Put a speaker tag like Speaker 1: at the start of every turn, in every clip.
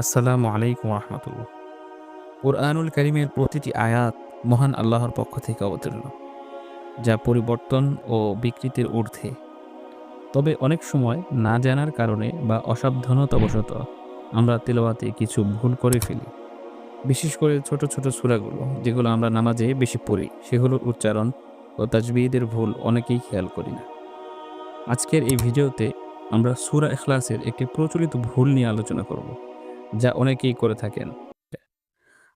Speaker 1: আসসালামু আলাইকুম রহমতুল্লাহ কোরআনুল করিমের প্রতিটি আয়াত মহান আল্লাহর পক্ষ থেকে অবতীর্ণ, যা পরিবর্তন ও বিকৃতির ঊর্ধ্বে। তবে অনেক সময় না জানার কারণে বা অসাবধানতাবশত আমরা তেলাওয়াতে কিছু ভুল করে ফেলি। বিশেষ করে ছোট ছোট সূরাগুলো যেগুলো আমরা নামাজে বেশি পড়ি, সেগুলোর উচ্চারণ ও তাজবিদের ভুল অনেকেই খেয়াল করি না। আজকের এই ভিডিওতে আমরা সূরা এখলাসের একটি প্রচলিত ভুল নিয়ে আলোচনা করব। যা অনেকেই করে থাকেন।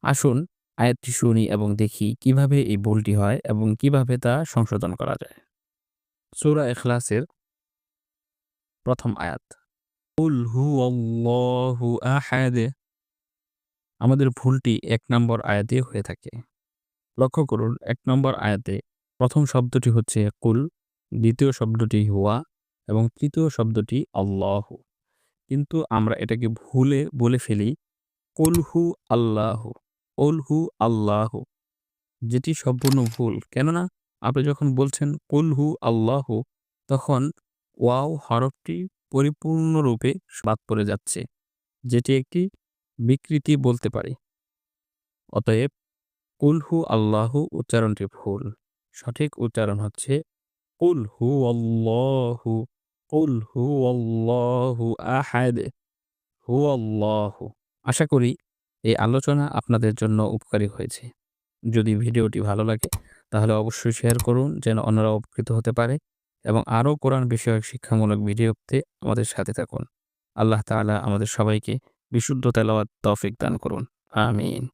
Speaker 1: আসুন আয়াতটি শুনি এবং দেখি কীভাবে এই ভুলটি হয় এবং কীভাবে তা সংশোধন করা যায়। সূরা ইখলাসের প্রথম আয়াত। হু আহাদ। আমাদের ভুলটি এক নম্বর আয়াতে হয়ে থাকে। লক্ষ্য করুন এক নম্বর আয়াতে প্রথম শব্দটি হচ্ছে কুল দ্বিতীয় শব্দটি হুয়া এবং তৃতীয় শব্দটি আল্লাহ। কিন্তু আমরা এটাকে ভুলে বলে ফেলি কলহু আল্লাহ কলহু আল্লাহ যেটি সম্পূর্ণ ভুল। কেননা আপনি যখন বলছেন কলহু আল্লাহ তখন ওয়াও হরফটি পরিপূর্ণরূপে বাদ পড়ে যাচ্ছে, যেটি একটি বিকৃতি বলতে পারে। অতএব কুলহু আল্লাহ উচ্চারণটি ভুল। সঠিক উচ্চারণ হচ্ছে কুলহু আল্লাহু কুল হু আহাদ হু আশা করি এই আলোচনা আপনাদের জন্য উপকারী হয়েছে। যদি ভিডিওটি ভালো লাগে, তাহলে অবশ্যই শেয়ার করুন যেন অন্যরা উপকৃত হতে পারে এবং আরও কোরআন বিষয়ক শিক্ষামূলক ভিডিওতে আমাদের সাথে থাকুন। আল্লাহ তাআলা আমাদের সবাইকে বিশুদ্ধ তেলাওয়াত তৌফিক দান করুন। আমিন।